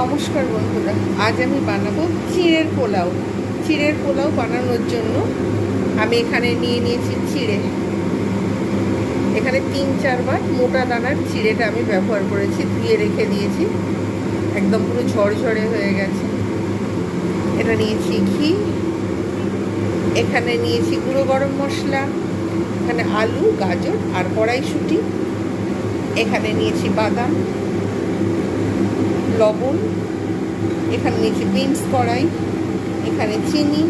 নমস্কার বন্ধুরা, আজ আমি বানাবো চিড়ের পোলাও। চিড়ের পোলাও বানানোর জন্য আমি এখানে নিয়ে নিয়েছি চিড়ে এখানে তিন চারবার মোটা দানার চিড়েটা আমি ব্যবহার করেছি, ধুয়ে রেখে দিয়েছি। একদম পুরো ঝরঝরে হয়ে গেছে। এটা নিয়েছি ঘি। এখানে নিয়েছি গুঁড়ো গরম মশলা, এখানে আলু, গাজর আর কড়াইশুঁটি। এখানে নিয়েছি বাদাম। লবণ, এখানে নিয়েছি বিনস কড়াই, এখানে চিনি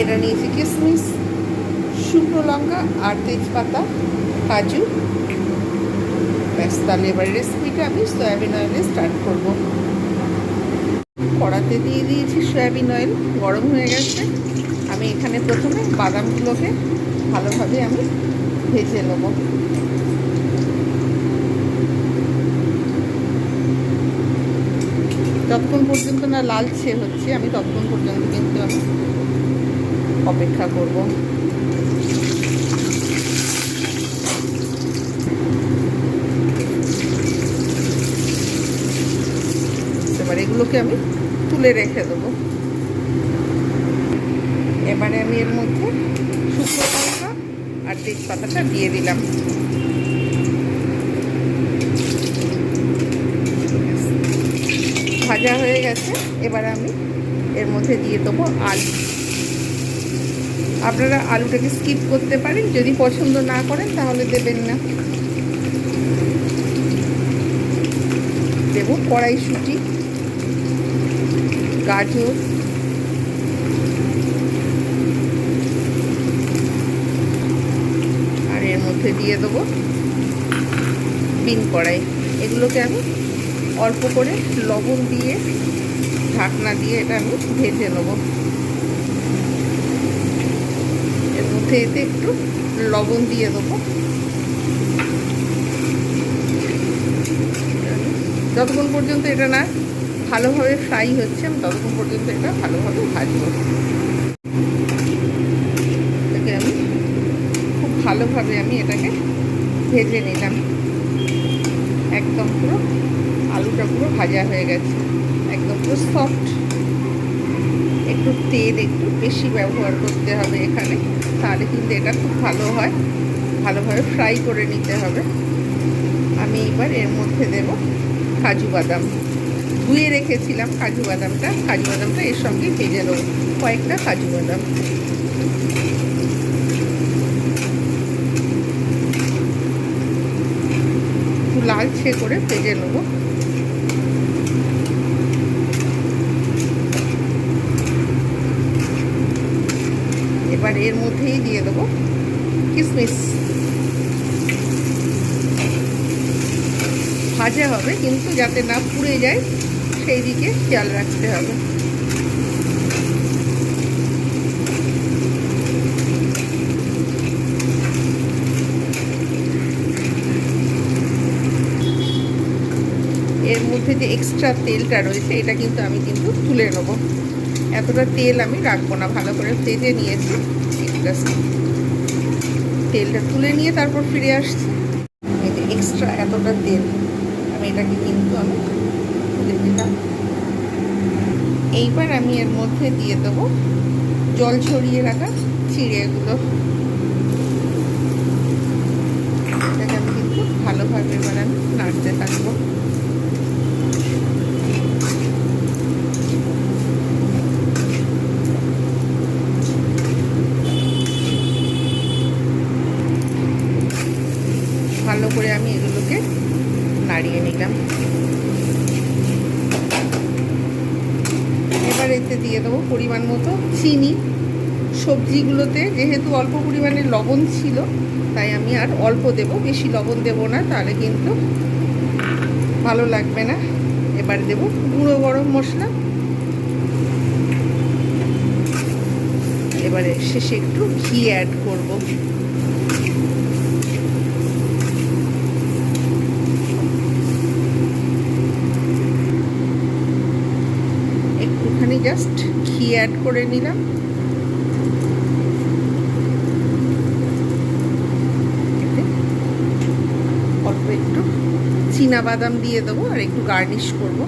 এটা নিয়েছি কিশমিশ শুকনো লঙ্কা আর তেজপাতা, কাজু। ব্যাস, তাহলে এবার রেসিপিটা আমি সয়াবিন অয়েলে স্টার্ট করব। কড়াতে দিয়ে দিয়েছি সয়াবিন অয়েল গরম হয়ে গেছে। আমি এখানে প্রথমে বাদামগুলোকে ভালোভাবে আমি ভেজে নেব। যতক্ষণ পর্যন্ত না লালচে হচ্ছে, আমি ততক্ষণ পর্যন্ত কিন্তু অপেক্ষা করব। এবার এগুলোকে আমি তুলে রেখে দেবো। এবারে আমি এর মধ্যে শুকনো লঙ্কা আর তেজপাতাটা দিয়ে দিলাম। ভাজা হয়ে গেছে, এবার আমি এর মধ্যে দিয়ে দেবো আলু। আপনারা আলুটাকে স্কিপ করতে পারেন, যদি পছন্দ না করেন তাহলে দেবেন না। দেবো কড়াইশুঁটি, গাজর, আর এর মধ্যে দিয়ে দেবো বিন কড়াই। এগুলোকে আমি অল্প করে লবণ দিয়ে ঢাকনা দিয়ে এটা আমি ভেজে নেব। এর মধ্যে এতে একটু লবণ দিয়ে দেবো। যতক্ষণ পর্যন্ত এটা না ভালোভাবে ফ্রাই হচ্ছে, আমি ততক্ষণ পর্যন্ত এটা ভালোভাবে ভাজবো। এটাকে আমি খুব ভালোভাবে আমি এটাকে ভেজে নিলাম। একদম পুরো আলুটা পুরো ভাজা হয়ে গেছে। একদম পুরো সফট একটু তেল একটু বেশি ব্যবহার করতে হবে এখানে, তাহলে কিন্তু এটা খুব ভালো হয়। ভালোভাবে ফ্রাই করে নিতে হবে। আমি এবার এর মধ্যে দেব কাজু বাদাম। ধুয়ে রেখেছিলাম কাজু বাদামটা। কাজু বাদামটা এর সঙ্গে ভেজে নেব। কয়েকটা কাজু বাদাম। লালচে করে ভেজে নেব। এবার এর মধ্যেই দিয়ে দেবো কিশমিশ ভাজা হবে, কিন্তু যাতে না পুড়ে যায়, সেই দিকে খেয়াল রাখতে হবে। এর মধ্যে যে এক্সট্রা তেলটা রয়েছে, এটা কিন্তু আমি কিন্তু তুলে নেব। এতটা তেল আমি রাখব না, ভালো করে ভেজে নিয়েছি। তেলটা তুলে নিয়ে তারপর ফিরে আসছি। এক্সট্রা এতটা তেল, আমি এটাকে কিন্তু আমি তুলে দিলাম এইবার আমি এর মধ্যে দিয়ে দেবো জল ছড়িয়ে রাখা চিড়েগুলো। এটাকে আমি কিন্তু ভালোভাবে এবার আমি নাড়তে থাকব ভালো করে আমি এগুলোকে নাড়িয়ে নিলাম। এবার এতে দিয়ে দেবো পরিমাণ মতো চিনি। সবজিগুলোতে যেহেতু অল্প পরিমাণে লবণ ছিল, তাই আমি আর অল্প দেব। বেশি লবণ দেব না, তাহলে কিন্তু ভালো লাগবে না। এবার দেব গুঁড়ো গরম মশলা। এবারে শেষে একটু ঘি অ্যাড করব। ঘি অ্যাড করে নিলাম। অল্প একটু বাদাম দিয়ে দেবো আর একটু গার্নিশ করব।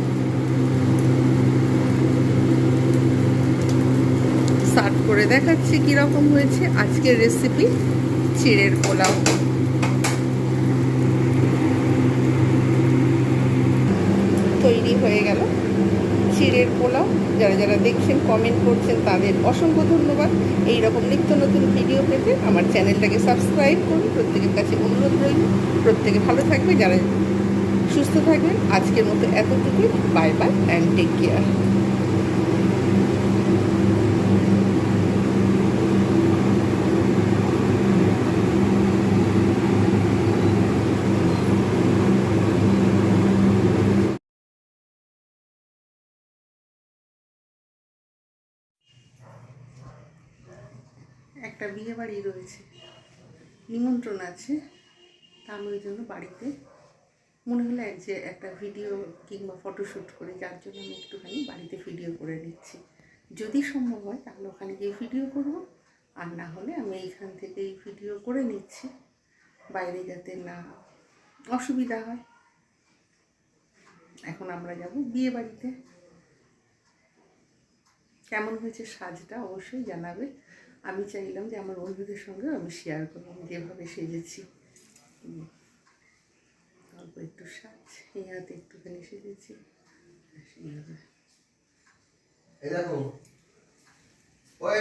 সার্ভ করে দেখাচ্ছি কীরকম হয়েছে। আজকের রেসিপি চিড়ের পোলাও। তৈরি হয়ে গেল। চিড়ের পোলাও যারা যারা দেখছেন কমেন্ট করছেন, তাদের অসংখ্য ধন্যবাদ। এই রকম নিত্য নতুন ভিডিও পেতে আমার চ্যানেলটাকে সাবস্ক্রাইব করুন। প্রত্যেকের কাছে অনুরোধ রইল। প্রত্যেকে ভালো থাকবে, যারা সুস্থ থাকবেন। আজকের মতো এতটুকুই। Bye bye and take care একটা বিয়ে বাড়ি রয়েছে, নিমন্ত্রণ আছে, তা আমি ওই জন্য বাড়িতে, মনে হলো যে একটা ভিডিও কিংবা ফটোশ্যুট করে, যার জন্য আমি একটুখানি বাড়িতে ভিডিও করে নিচ্ছি। যদি সম্ভব হয়, তাহলে ওখানে গিয়ে ভিডিও করব, আর না হলে আমি এইখান থেকেই ভিডিও করে নিচ্ছি, বাইরে যাতে না অসুবিধা হয়। এখন আমরা যাব বিয়ে বাড়িতে কেমন হয়েছে সাজটা অবশ্যই জানাবে। আমি চাইলাম যে আমার বন্ধুদের সঙ্গে আমি শেয়ার করলাম যেভাবে সেজেছি। অল্প একটু সাজ, এই হাতে একটুখানি সেজেছি। দেখো। ওই।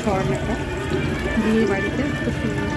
ঝর্ণাটা বিয়ে বাড়িতে খুব সুন্দর